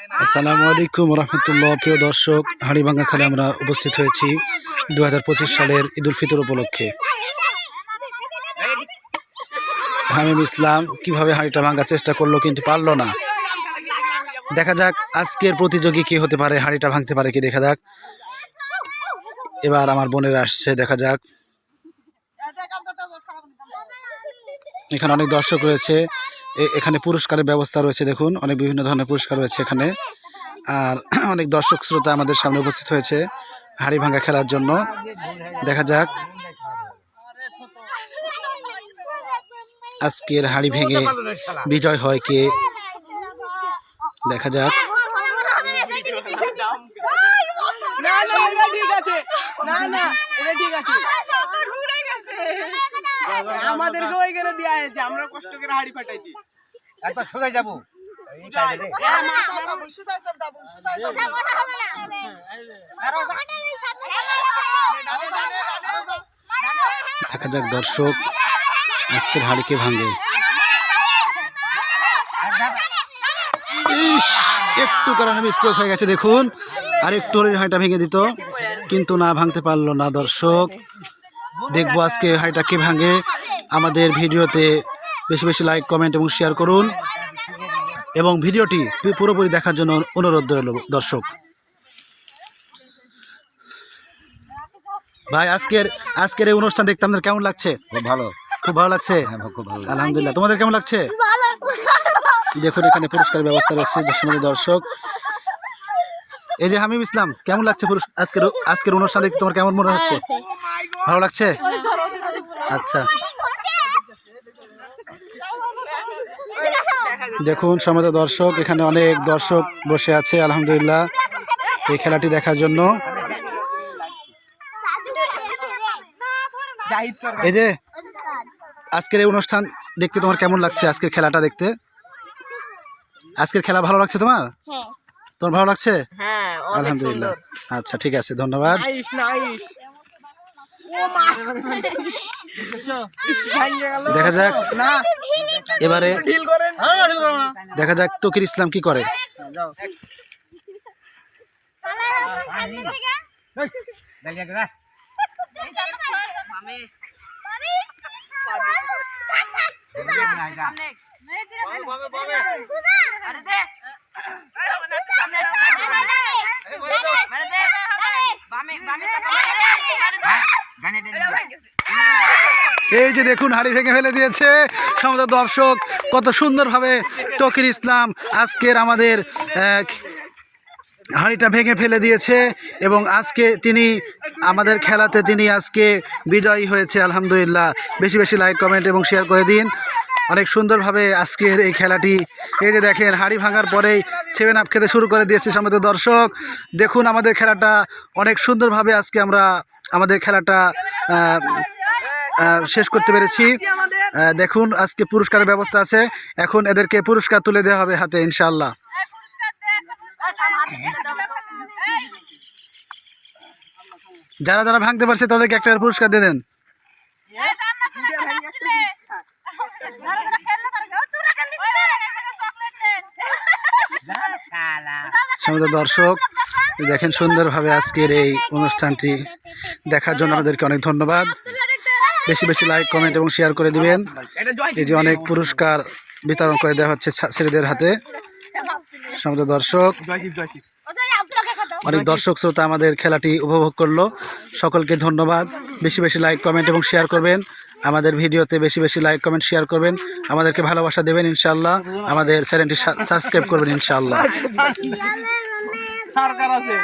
আসসালামু আলাইকুম রহমতুল্লাহ, প্রিয় দর্শক হাড়িভাঙ্গা খালে আমরা উপস্থিত হয়েছি দুহাজার পঁচিশ সালের ঈদুল ফিতর উপলক্ষে। হামিম ইসলাম কীভাবে হাঁড়িটা ভাঙার চেষ্টা করল কিন্তু পারল না। দেখা যাক আজকের প্রতিযোগী কি হতে পারে, হাঁড়িটা ভাঙতে পারে কি দেখা যাক। এবার আমার বোনের আসছে, দেখা যাক। এখানে অনেক দর্শক রয়েছে। এখানে পুরস্কারের ব্যবস্থা রয়েছে, দেখুন, অনেক বিভিন্ন ধরনের পুরস্কার রয়েছে এখানে। আর অনেক দর্শক, শ্রোতা আমাদের সামনে উপস্থিত হয়েছে হাড়ি ভাঙা খেলার জন্য। দেখা যাক। আজকের হাড়ি ভেঙে বিজয় হয় কে? দেখা যাক। না না ঠিক আছে। না না ঠিক আছে। আমাদেরকে ওইখানে দেওয়া হয়েছে আমরা কষ্ট করে হাড়ি ফাটাইছি একবার সোজা যাব দেখা যাক দর্শক আজকের হাড়িকে ভাঙে ইস একটু কারণে মিস্টেক হয়ে গেছে দেখুন আর একটু হলে হাঁড়িটা ভেঙে দিত কিন্তু না ভাঙতে পারল না দর্শক দেখব আজকে হাঁড়িটা কে ভাঙে। আমাদের ভিডিওতে বেশি বেশি লাইক কমেন্ট এবং শেয়ার করুন। এবং ভিডিওটি পুরোপুরি দেখার জন্য অনুরোধ রইল দর্শক। ভাই আজকের আজকের এই অনুষ্ঠান দেখতে আপনাদের কেমন লাগছে? ভালো। খুব ভালো লাগছে? হ্যাঁ খুব ভালো আলহামদুলিল্লাহ। তোমাদের কেমন লাগছে? দেখুন এখানে পুরস্কার ব্যবস্থা রয়েছে দর্শক। এই যে হামিম ইসলাম, কেমন লাগছে আজকের আজকের অনুষ্ঠান তোমার কেমন মনে হচ্ছে? ভালো লাগছে? আচ্ছা। দেখুন সমাজ দর্শক, এখানে অনেক দর্শক বসে আছে, আলহামদুলিল্লাহ, এই খেলাটি দেখার জন্য। এই যে, আজকের এই অনুষ্ঠান দেখতে তোমার কেমন লাগছে? আজকের খেলাটা দেখতে? আজকের খেলা ভালো লাগছে তোমার? তোমার ভালো লাগছে? হ্যাঁ আলহামদুলিল্লাহ। আচ্ছা ঠিক আছে ধন্যবাদ। দেখা যাক। এবারে দেখা যাক তকির ইসলাম কি করে। এই যে দেখুন, হাড়ি ভেঙে ফেলে দিয়েছে সমাজ দর্শক, কত সুন্দরভাবে তকির ইসলাম আজকের আমাদের হাঁড়িটা ভেঙে ফেলে দিয়েছে এবং আজকে তিনি, আমাদের খেলাতে তিনি আজকে বিজয়ী হয়েছে, আলহামদুলিল্লাহ। বেশি বেশি লাইক কমেন্ট এবং শেয়ার করে দিন। অনেক সুন্দরভাবে আজকের এই খেলাটি। এই যে দেখেন, হাড়ি ভাঙার পরেই সেভেন আপ খেতে শুরু করে দিয়েছে আমাদের দর্শক। দেখুন আমাদের খেলাটা অনেক সুন্দরভাবে আজকে আমরা আমাদের খেলাটা শেষ করতে পেরেছি। দেখুন আজকে পুরস্কারের ব্যবস্থা আছে। এখন এদেরকে পুরস্কার তুলে দেওয়া হবে হাতে ইনশাল্লাহ যারা যারা ভাঙতে পারছে তাদেরকে একটা পুরস্কার দিয়ে দেন। সমস্ত দর্শক দেখেন সুন্দরভাবে আজকের এই অনুষ্ঠানটি দেখার জন্য আমাদেরকে অনেক ধন্যবাদ। বেশি বেশি লাইক কমেন্ট এবং শেয়ার করে দিবেন। এটা এই যে অনেক পুরস্কার বিতরণ করে দেওয়া হচ্ছে ছা- ছেলেদের হাতে। সমস্ত দর্শক অনেক দর্শক শ্রোতা আমাদের খেলাটি উপভোগ করল। সকলকে ধন্যবাদ। বেশি বেশি লাইক কমেন্ট এবং শেয়ার করবেন। আমাদের ভিডিওতে বেশি বেশি লাইক কমেন্ট শেয়ার করবেন। আমাদেরকে ভালোবাসা দেবেন ইনশাল্লাহ আমাদের চ্যানেলটি সাবস্ক্রাইব করবেন ইনশাল্লাহ সরকার আছে।